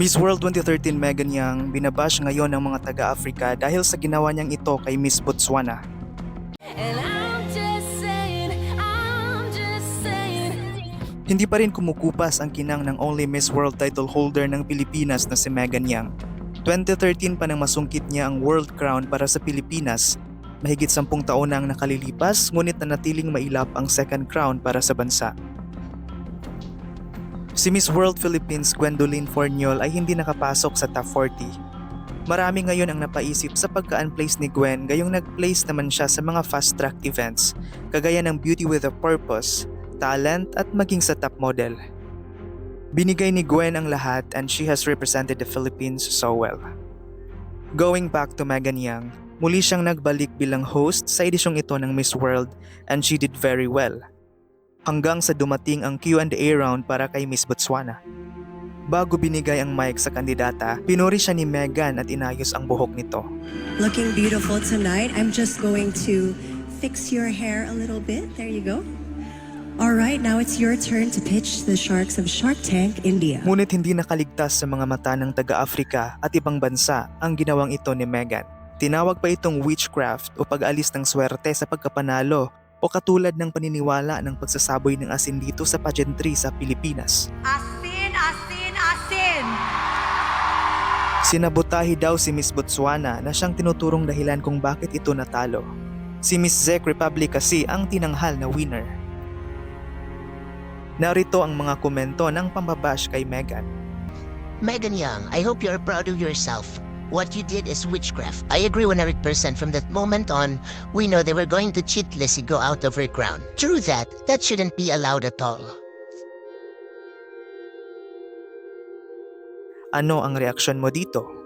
Miss World 2013 Megan Young binabash ngayon ng mga taga-Africa dahil sa ginawa niyang ito kay Miss Botswana. Saying. Hindi pa rin kumukupas ang kinang ng only Miss World title holder ng Pilipinas na si Megan Young. 2013 pa nang masungkit niya ang World Crown para sa Pilipinas. Mahigit sampung taon na ang nakalilipas ngunit nanatiling mailap ang second crown para sa bansa. Si Miss World Philippines Gwendolyn Forniol ay hindi nakapasok sa top 40. Marami ngayon ang napaisip sa pagka-unplace ni Gwen gayong nag-place naman siya sa mga fast-track events kagaya ng Beauty with a Purpose, talent at maging sa top model. Binigay ni Gwen ang lahat and she has represented the Philippines so well. Going back to Megan Young, muli siyang nagbalik bilang host sa edisyong ito ng Miss World and she did very well. Hanggang sa dumating ang Q&A round para kay Miss Botswana. Bago binigay ang mic sa kandidata, pinuri siya ni Megan at inayos ang buhok nito. Looking beautiful tonight. I'm just going to fix your hair a little bit. There you go. All right, now it's your turn to pitch the Sharks of Shark Tank India. Ngunit hindi nakaligtas sa mga mata ng taga-Afrika at ibang bansa ang ginawang ito ni Megan. Tinawag pa itong witchcraft o pag-alis ng swerte sa pagkapanalo o katulad ng paniniwala ng pagsasaboy ng asin dito sa pageantry sa Pilipinas. Asin, asin, asin! Sinabotahi daw si Miss Botswana na siyang tinuturong dahilan kung bakit ito natalo. Si Miss Czech Republic kasi ang tinanghal na winner. Narito ang mga komento ng pambabash kay Megan. Megan Young, I hope you're proud of yourself. What you did is witchcraft. I agree 100% from that moment on. We know they were going to cheat Lizzie go out of her crown. True that, that shouldn't be allowed at all. Ano ang reaksyon mo dito?